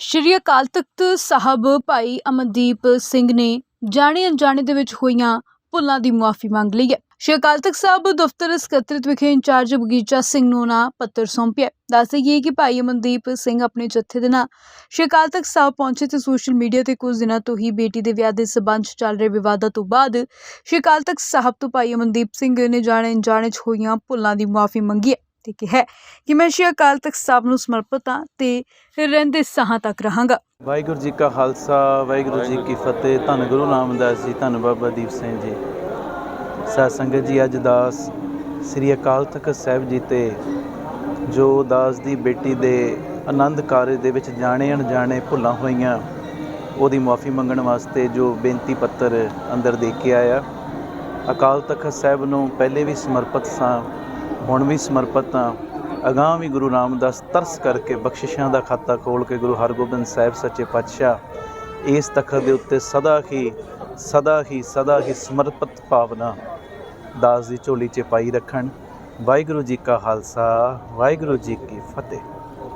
ਸ਼੍ਰੀ ਅਕਾਲ ਤਖਤ ਸਾਹਿਬ ਭਾਈ ਅਮਨਦੀਪ ਸਿੰਘ ਨੇ ਜਾਣੇ ਅਣਜਾਣੇ ਦੇ ਵਿੱਚ ਹੋਈਆਂ ਭੁੱਲਾਂ ਦੀ ਮੁਆਫੀ ਮੰਗ ਲਈ ਹੈ। ਸ਼੍ਰੀ ਅਕਾਲ ਤਖਤ ਸਾਹਿਬ ਦਫ਼ਤਰ ਸਕੱਤਰਤ ਵਿਖੇ ਇੰਚਾਰਜ ਬਗੀਚਾ ਸਿੰਘ ਨੂੰ ਨਾ ਪੱਤਰ ਸੌਂਪਿਆ ਦੱਸ ਦੇਈਏ ਕਿ ਭਾਈ ਅਮਨਦੀਪ ਸਿੰਘ ਆਪਣੇ ਜੱਥੇ ਦੇ ਨਾਲ ਸ਼੍ਰੀ ਅਕਾਲ ਤਖਤ ਸਾਹਿਬ ਪਹੁੰਚੇ ਤੇ ਸੋਸ਼ਲ ਮੀਡੀਆ ਤੇ ਕੁਝ ਦਿਨਾਂ ਤੋਂ ਹੀ ਬੇਟੀ ਦੇ ਵਿਆਹ ਦੇ ਸਬੰਧ 'ਚ ਚੱਲ ਰਹੇ ਵਿਵਾਦਾਂ ਤੋਂ ਬਾਅਦ ਸ਼੍ਰੀ ਅਕਾਲ ਤਖਤ ਸਾਹਿਬ ਤੋਂ ਭਾਈ ਅਮਨਦੀਪ ਸਿੰਘ ਨੇ ਜਾਣੇ ਅਣਜਾਣੇ 'ਚ ਹੋਈਆਂ ਭੁੱਲਾਂ ਦੀ ਮੁਆਫੀ ਮੰਗੀ ਹੈ। ਤੇ ਕਿਹਾ ਕਿ ਮੈਂ ਸ਼੍ਰੀ ਅਕਾਲ ਤਖਤ ਸਾਹਿਬ ਨੂੰ ਸਮਰਪਿਤ ਹਾਂ ਤੇ ਰਹਿੰਦੇ ਸਾਹਾਂ ਤੱਕ ਰਹਾਂਗਾ। ਵਾਹਿਗੁਰੂ ਜੀ ਕਾ ਖਾਲਸਾ, ਵਾਹਿਗੁਰੂ ਜੀ ਕੀ ਫਤਿਹ। ਧੰਨ ਗੁਰੂ ਨਾਮਦਾਸ ਜੀ, ਧੰਨ ਬਾਬਾ ਦੀਪ ਸਿੰਘ ਜੀ। ਸਾਧ ਸੰਗਤ ਜੀ, ਅੱਜ ਦਾਸ ਸ੍ਰੀ ਅਕਾਲ ਤਖਤ ਸਾਹਿਬ ਜੀ ਤੇ ਜੋ ਦਾਸ ਦੀ ਬੇਟੀ ਦੇ ਆਨੰਦ ਕਾਰਜ ਦੇ ਵਿੱਚ ਜਾਣੇ ਅਣਜਾਣੇ ਭੁੱਲਾਂ ਹੋਈਆਂ, ਉਹਦੀ ਮਾਫੀ ਮੰਗਣ ਵਾਸਤੇ ਜੋ ਬੇਨਤੀ ਪੱਤਰ ਅੰਦਰ ਦੇ ਕੇ ਆਇਆ। ਅਕਾਲ ਤਖਤ ਸਾਹਿਬ ਨੂੰ ਪਹਿਲੇ ਵੀ ਸਮਰਪਿਤ ਸਾਂ। ਹੁਣ ਵੀ ਸਮਰਪਿਤ ਹਾਂ। ਅਗਾਂਹ ਵੀ ਗੁਰੂ ਰਾਮਦਾਸ ਤਰਸ ਕਰਕੇ ਬਖਸ਼ਿਸ਼ਾਂ ਦਾ ਖਾਤਾ ਖੋਲ ਕੇ ਗੁਰੂ ਹਰਗੋਬਿੰਦ ਸਾਹਿਬ ਸੱਚੇ ਪਾਤਸ਼ਾਹ ਇਸ ਤਖਤ ਦੇ ਉੱਤੇ ਸਦਾ ਹੀ ਸਦਾ ਹੀ ਸਦਾ ਹੀ ਸਮਰਪਿਤ ਭਾਵਨਾ ਦਾਸ ਦੀ ਝੋਲੀ 'ਚ ਪਾਈ ਰੱਖਣ। ਵਾਹਿਗੁਰੂ ਜੀ ਕਾ ਖਾਲਸਾ, ਵਾਹਿਗੁਰੂ ਜੀ ਕੀ ਫਤਿਹ।